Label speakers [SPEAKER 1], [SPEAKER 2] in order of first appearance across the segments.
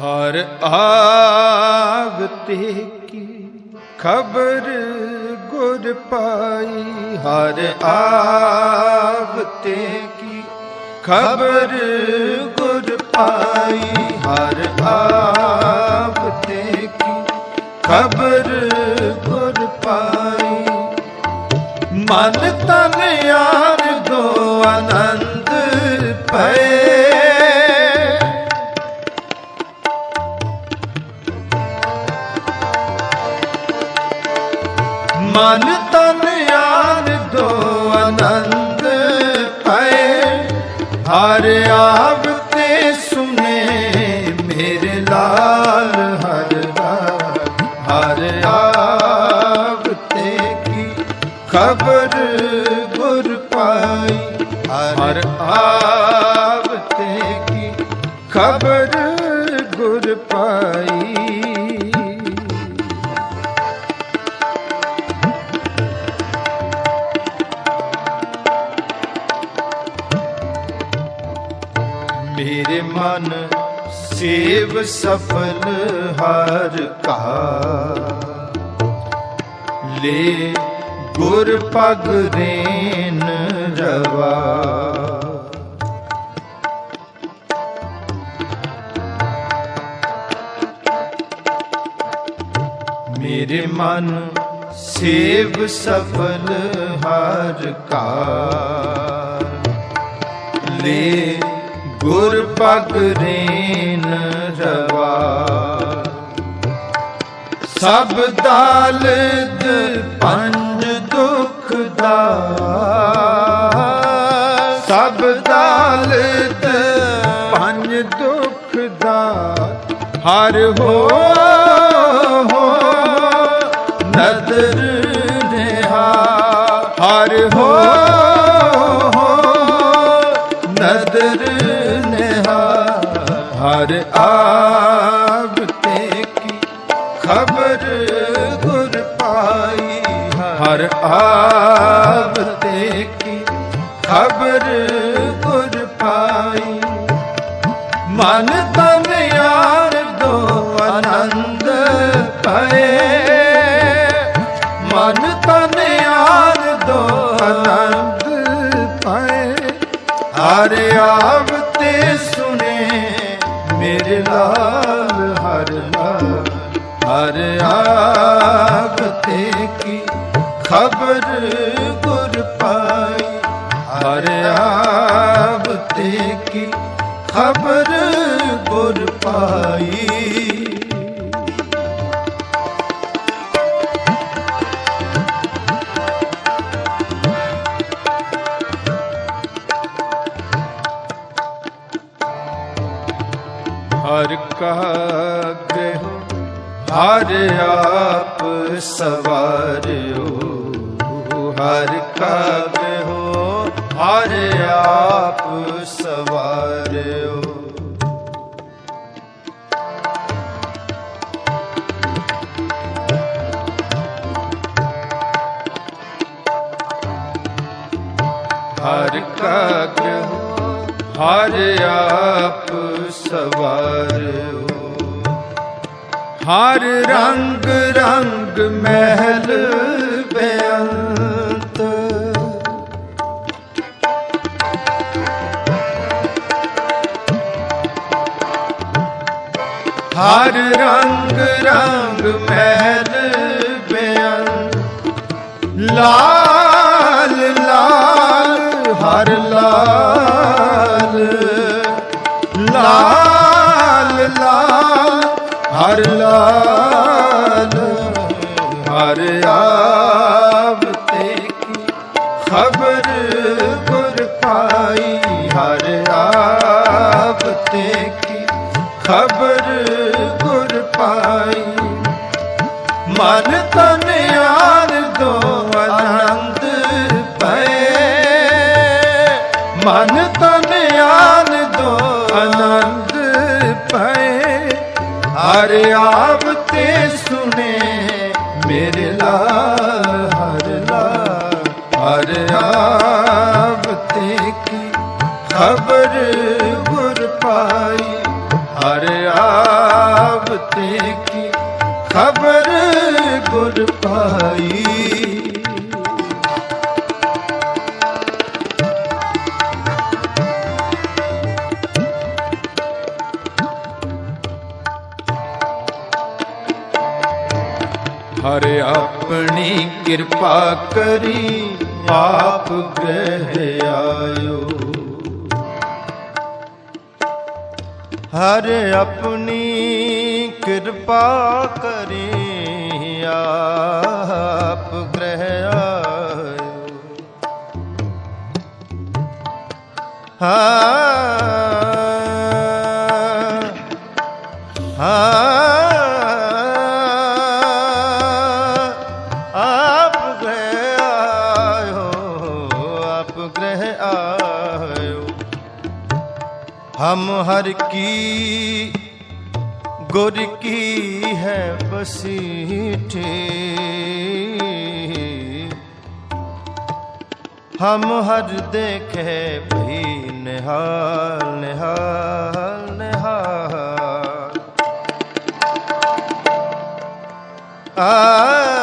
[SPEAKER 1] ਹਰ ਆਵਤੇ ਕੀ ਖਬਰ ਗੁਰ ਪਾਈ? ਹਰ ਆਵਤੇ ਕੀ ਖਬਰ ਗੁਰ ਪਾਈ? ਹਰ ਆਵਤੇ ਕੀ ਖਬਰ ਗੁਰ ਪਾਈ? ਮਨ ਤਨ ਯਾਰ ਦੋ ਆਨੰਦ ਪਏ ਮਨ ਤਨ ਯਾਰ ਦੋ ਆਨੰਦ ਪਏ। ਹਰ ਆਪ ਤੇ ਸੁਨੇ ਮੇਰੇ ਲਾਲ ਹਰ ਹਰ ਹਰ ਆਪ ਤੇ ਕੀ ਖਬਰ ਗੁਰ ਪਾਈ। ਹਰ ਆਪ ਤੇ ਕੀ ਖਬਰ ਗੁਰ ਪਾਈ। ਮਨ ਸੇਵ ਸਫਲ ਹਰ ਕਾ ਲੇ ਗੁਰ ਪਗ ਰੇਨ ਰਵਾ। ਮੇਰੇ ਮਨ ਸੇਵ ਸਫਲ ਹਰ ਕਾ ਲੇ ਗੁਰ ਪਗ ਰੇਨ ਰਵਾ ਸਭ ਦਾਲਦ ਪੰਜ ਦੁਖ ਦਾ। ਸਭ ਦਾਲਦ ਪੰਜ ਦੁਖ ਦਾ। ਹਰ ਹੋ ਹੋ ਨਦਰ ਆਬ ਤੇ ਕੀ ਖਬਰ ਗੁਰ ਪਾਈ। ਮਨ ਤਨ ਯਾਰ ਦੋ ਆਨੰਦ ਪਏ ਮਨ ਤਨ ਯਾਰ ਦੋ ਆਨੰਦ ਪਏ ਹਰ ਆਵ ਖਬਰ ਗੁਰ ਪਾਈ, ਹਰ ਆਵ ਤੇ ਕੀ ਖਬਰ ਗੁਰ ਪਾਈ। ਹਰ ਕਾ ਹਰ ਆਪ ਸਵਾਰਿਓ। ਹਰ ਕਾ ਗ੍ਰਹ ਹਰ ਆਪ ਸਵਾਰਿਓ। ਹਰ ਕਾ ਗ੍ਰਹ ਹਰ ਆਪ ਸਵਾਰਿਓ। ਹਰ ਰੰਗ ਰੰਗ ਮਹਿਲ ਹਰ ਰੰਗ ਰੰਗ ਮਹਿਲ ਬੇਅੰਤ ਲਾਲ ਲਾਲ ਹਰ ਲਾਲ। ਲਾਲ ਲਾਲ ਹਰ ਲਾਲ। ਮਨ ਤਨ ਯਾਰ ਦੋ ਆਨੰਦ ਪਏ। ਮਨ ਤਨ ਯਾਰ ਦੋ ਆਨੰਦ ਪਏ। ਹਰ ਆਪ ਤੇ ਸੁਨੇ ਮੇਰੇ ਲਾਲ, ਹਰ ਲਾਲ। ਹਰ ਆਪ ਤੇ ਕੀ ਖਬਰ ਗੁਰ ਪਾਈ। ਹਰ ਹਰ ਆਵਤੇ ਖਬਰ ਗੁਰ ਪਾਈ ਹਰ ਆਪਣੀ ਕਿਰਪਾ ਕਰੀ ਆਪ ਗ੍ਰਹਿ ਆਇਓ
[SPEAKER 2] ਹਰ ਆਪਣੀ ਕਿਰਪਾ ਕਰੀ ਆਪ ਗ੍ਰਹਿ ਆਇਓ। ਹਾਂ ਹਾਂ ਆਪ ਗ੍ਰਹਿ ਕੀ ਗੁਰ ਕੀ ਹੈ ਬਸੀਠੀ ਹਮ
[SPEAKER 1] ਹਰ ਦੇਖੇ ਭਈ ਨਿਹਾਲ ਨਿਹਾਲ ਨਿਹਾਲ। ਆ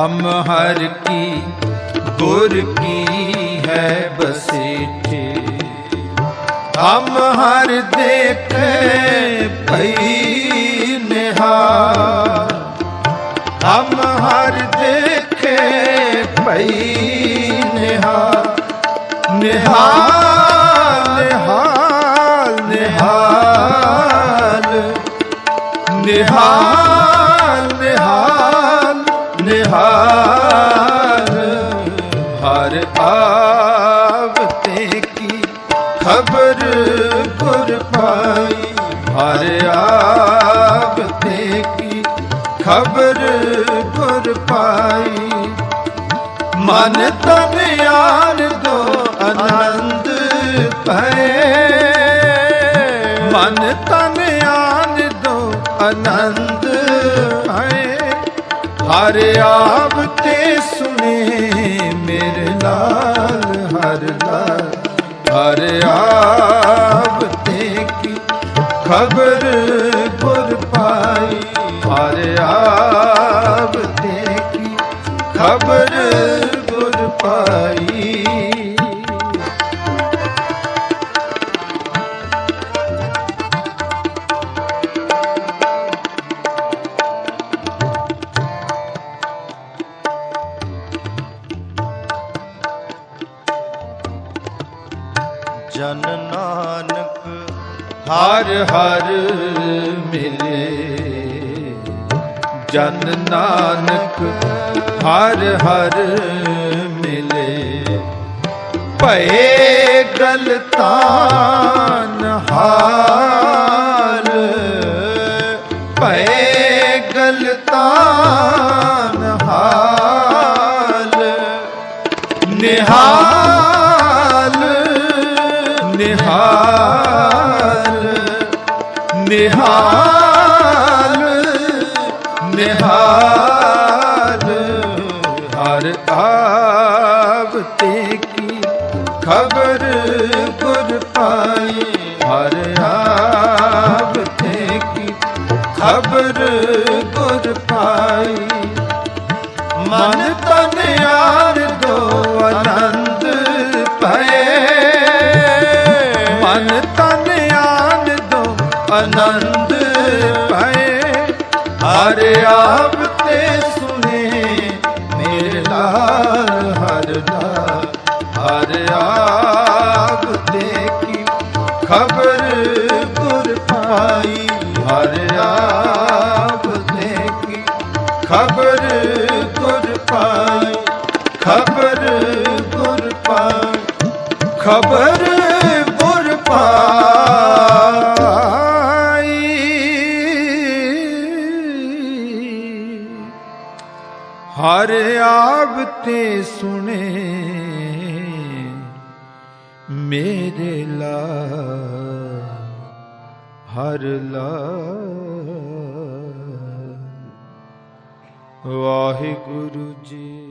[SPEAKER 1] ਹਮ ਹਰ ਕੀ ਗੁਰ ਕੀ ਹੈ ਬਸੇਠੇ। ਹਮ ਹਰ ਦੇਖੇ ਭਈ ਨਿਹਾਲ ਹਮ ਹਰ ਦੇਖੇ ਭਈ ਨਿਹਾਲ ਨਿਹਾਲ ਨਿਹਾਲ ਨਿਹਾਲ। ਨਿਹਾਲ ਪਾਈ ਹਰ ਆਵਤੇ ਕੀ ਖਬਰ ਗੁਰ ਪਾਈ। ਮਨ ਤਨ ਯਾਰ ਦੋ ਆਨੰਦ ਪਏ ਮਨ ਤਨ ਆਨ ਦੋ ਆਨੰਦ ਪਏ ਹਰ ਆਪ ਤੇ ਸੁਨੇ ਮੇਰੇ ਲਾਲ ਹਰ ਲਾਲ ਹਰ ਆਪ ਖਬਰ ਗੁਰ ਪਾਈ ਹਰ ਆਪ ਤੇ ਖਬਰ ਗੁਰ ਪਾਈ। ਹਰ ਹਰ ਮਿਲੇ। ਜਨ ਨਾਨਕ ਹਰ ਹਰ ਮਿਲੇ। ਭਏ ਗਲਤਾਨ ਹਾਲ ਭਏ ਗਲਤਾਨ ਹਾਲ ਨਿਹਾਲ ਨਿਹਾਲ। ਨਿਹਾਲ ਨਿਹਾਲ, ਹਰ ਆਵਤੇ ਕੀ ਖਬਰ ਗੁਰ ਪਾਈ, ਹਰ ਆਵਤੇ ਕੀ ਖਬਰ ਗੁਰ ਪਾਈ। ਮਨ ਤਨ ਯਾਰ ਦੋ ਆਨੰਦ ਆਨੰਦ ਪਏ। ਹਰ ਆਪ ਤੇ ਸੁਨੇ ਮੇਰੇ ਲਾਲ ਹਰ ਲਾਲ ਹਰ ਆਪ ਤੇ ਕੀ ਖਬਰ ਗੁਰ ਪਾਈ। ਹਰ ਆਪ ਹਰ ਆਪ ਤੇ ਸੁਣੇ ਮੇਰੇ ਲਾ ਹਰ ਲਾ ਵਾਹਿਗੁਰੂ ਜੀ